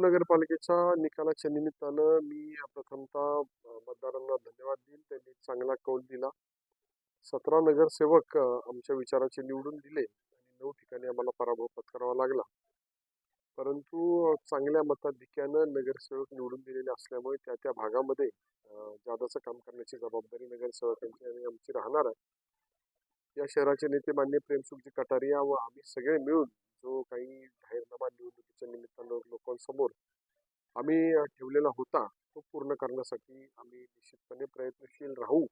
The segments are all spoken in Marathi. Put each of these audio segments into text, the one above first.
नगरपालिकेच्या निकालाच्या निमित्तानं मी प्रथमतः मतदारांना धन्यवाद देईन. त्यांनी चांगला कौल दिला. सतरा नगरसेवक आमच्या विचाराचे निवडून दिले आणि नऊ ठिकाणी आम्हाला पराभव पत्करावा लागला. परंतु चांगल्या मताधिक्यानं नगरसेवक निवडून दिलेले असल्यामुळे त्या त्या भागामध्ये जादाचं काम करण्याची जबाबदारी नगरसेवकांची आणि आमची राहणार आहे. या शहराचे नेते मान्य प्रेमसुखजी कटारिया व आम्ही सगळे मिळून जो काही जाहीरनामा निवडणुकीच्या निमित्तानं लोकांसमोर आम्ही ठेवलेला होता तो पूर्ण करण्यासाठी आम्ही निश्चितपणे प्रयत्नशील राहू.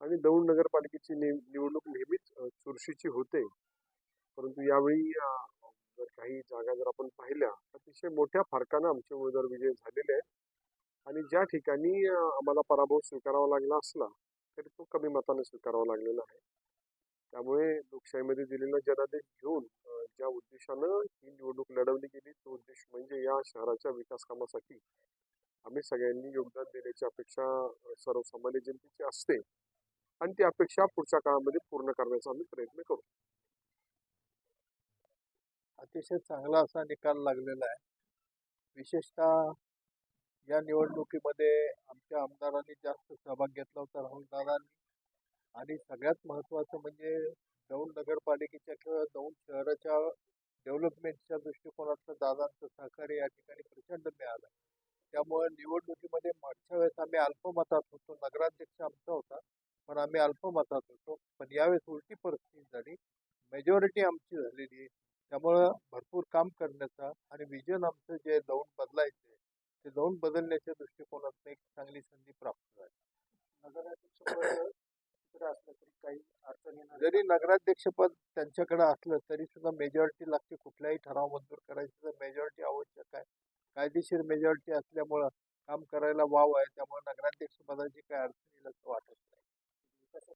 आणि दौंड नगरपालिकेची नि निवडणूक नेहमीच चुरशीची होते. परंतु यावेळी जर काही जागा जर आपण पाहिल्या अतिशय मोठ्या फरकानं आमचे उमेदवार विजय झालेले आहेत. आणि ज्या ठिकाणी आम्हाला पराभव स्वीकारावा लागला असला तरी तो कमी मताने स्वीकारावा लागलेला आहे. त्यामुळे लोकशाहीमध्ये दिलेला जनादेश घेऊन ज्या उद्देशानं ही निवडणूक लढवली गेली तो उद्देश म्हणजे या शहराच्या विकास कामासाठी आम्ही सगळ्यांनी योगदान देण्याची अपेक्षा सर्वसामान्य जनतेची असते. आणि ती अपेक्षा पुढच्या काळामध्ये पूर्ण करण्याचा आम्ही प्रयत्न करू. अतिशय चांगला असा निकाल लागलेला आहे. विशेषतः या निवडणुकीमध्ये आमच्या आमदारांनी जास्त सहभाग घेतला होता राहुल दादांनी. आणि सगळ्यात महत्त्वाचं म्हणजे दौंड नगरपालिकेच्या किंवा दौंड शहराच्या डेव्हलपमेंटच्या दृष्टिकोनातलं दादांचं सहकार्य या ठिकाणी प्रचंड मिळालं. त्यामुळे निवडणुकीमध्ये मागच्या वेळेस आम्ही अल्पमतात होतो. नगराध्यक्ष आमचा होता पण आम्ही अल्पमतात होतो. पण यावेळेस उलटी परिस्थिती झाली. मेजॉरिटी आमची झालेली आहे. त्यामुळं भरपूर काम करण्याचा आणि विजन आमचं जे दौंड बदलायचं आहे ते दौंड बदलण्याच्या दृष्टिकोनातून एक चांगली संधी प्राप्त झाली असलं तरी काही अडचणी नाही. जरी नगराध्यक्षपद त्यांच्याकडे असलं तरी सुद्धा मेजॉरिटी लागते. कुठलाही ठराव मंजूर करायचं तर मेजॉरिटी आवश्यक आहे. कायदेशीर मेजॉरिटी असल्यामुळं काम करायला वाव आहे. त्यामुळे नगराध्यक्षपदाची काही अडचण येईल असं वाटत नाही.